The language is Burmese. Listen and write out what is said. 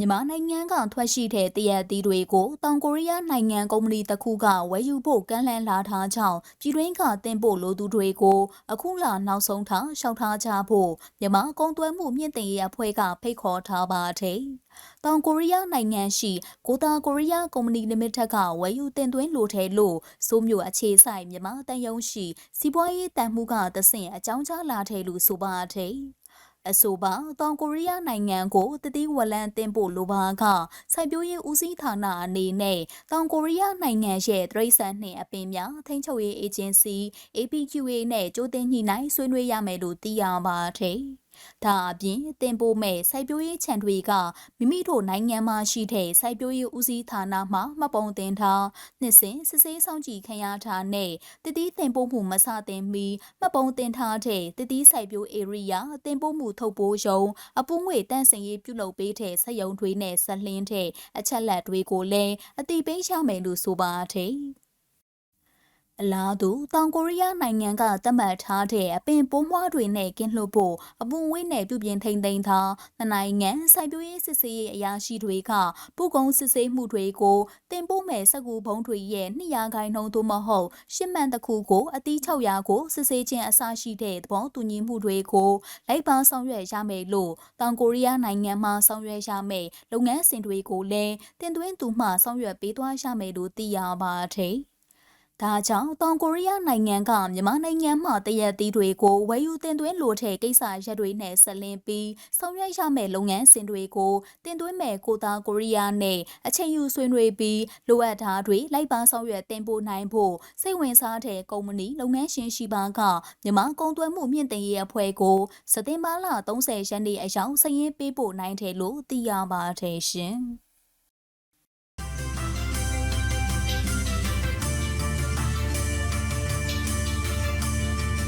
မြန်မာနိုင်ငံကထွက်ရှိတဲ့တရက်သီးတွေကိုတောင်ကိုရီးယားနိုင်ငံကုမ္ပဏီတစ်ခုကဝယ်ယူဖို့ကမ်းလှမ်းလာထားကြောင်းပြည်တွင်းကတင်ပို့လိုသူတွေကိုအခုလနောက်ဆုံးထားရှောက်ထားကြဖို့မြန်မာကုန်သွယ်မှုမြင့်တင်ရေးအဖွဲ့ကဖိတ်ခေါ်ထားပါတယ်။တောင်ကိုရီးယားနိုင်ငံရှိကိုတာကိုရီးယားကုမ္ပဏီလိမိတက်ကဝယ်ယူတင်သွင်းလိုတယ်လို့စိုးမျိုးအခြေဆိုင်မြန်မာတန်ယုံရှိစီးပွားရေးတန်မှုကသဆင့်အကြောင်းကြားလာတယ်လို့ဆိုပါတယ်။ အဆိုပါတောင်ကိုရီးယားနိုင်ငံကိုတတိဝလန်တင်ပို့လိုပါကစိုက်ပျိုးရေးဦးစီးဌာနအနေနဲ့တောင်ကိုရီးယားနိုင်ငံရဲ့တရိษံနှင့်အပင်များထိန်းချုပ်ရေးအေဂျင်စီ APQA နဲ့ကြိုတင်ညှိနှိုင်းဆွေးနွေးရမယ်လို့သိရပါတယ်။ ဒါအပြင်တင်ပို့မဲ့စိုက်ပျိုးရေးခြံတွေကမိမိတို့နိုင်ငံမှာရှိတဲ့စိုက်ပျိုးရေးဦးစီးဌာနမှမှတ်ပုံတင်ထားနှစ်စဉ်စစ်ဆေးဆောင်ကြည့်ခံရတာနဲ့တတိတင်ပို့မှုမစတင်မီမှတ်ပုံတင်ထားတဲ့တတိစိုက်ပျိုးဧရိယာတင်ပို့မှုထုတ်ပိုးရုံအပူးငွေတန့်စင်ရေးပြုလုပ်ပေးတဲ့စက်ရုံတွေနဲ့ဆက်လင်းတဲ့အချက်လက်တွေကိုလည်းအတိပေးရမယ်လို့ဆိုပါတယ်။ အလားတူတောင်ကိုရီးယားနိုင်ငံကသတ်မှတ်ထားတဲ့အပင်ပိုးမွှားတွေနဲ့ကင်းလွတ်ဖို့အပူဝေးနဲ့ပြုပြင်ထိန်သိမ်းထားနှစ်နိုင်ငံစိုက်ပျိုးရေးစစ်ဆေးရေးအရာရှိတွေကပုကုံစစ်ဆေးမှုတွေကိုတင်ပို့မဲ့စက်ကူဘုံတွေရဲ့200ခိုင်နှုန်းသို့မဟုတ်ရှစ်မှန်တစ်ခုကိုအတီး600ကိုစစ်ဆေးခြင်းအစရှိတဲ့သဘောတူညီမှုတွေကိုလိုက်ပါဆောင်ရွက်ရမယ်လို့တောင်ကိုရီးယားနိုင်ငံမှဆောင်ရွက်ရမယ်လုပ်ငန်းစဉ်တွေကိုလည်းတင်သွင်းသူမှဆောင်ရွက်ပေးသွားရမယ်လို့သိရပါတယ်။ ဒါကြောင့်တောင်ကိုရီးယားနိုင်ငံကမြန်မာနိုင်ငံမှတရက်သီးတွေကိုဝယ်ယူတင်သွင်းလိုတဲ့ကိစ္စရပ်တွေနဲ့ဆက်လင်းပြီးဆောင်ရွက်ရမယ့်လုပ်ငန်းစဉ်တွေကိုတင်သွင်းမဲ့ကိုတာကိုရီးယားနဲ့အချိန်ယူဆွေးနွေးပြီးလိုအပ်တာတွေလိုက်ပါဆောင်ရွက်တင်ပို့နိုင်ဖို့စိတ်ဝင်စားတဲ့ကုမ္ပဏီလုပ်ငန်းရှင်ရှိပါကမြန်မာကုန်သွယ်မှုမြင့်တင်ရေးအဖွဲ့ကိုစက်တင်ဘာလ30ရက်နေ့အရောက်စည်ရင်းပေးပို့နိုင်တယ်လို့သိရပါတယ်ရှင်။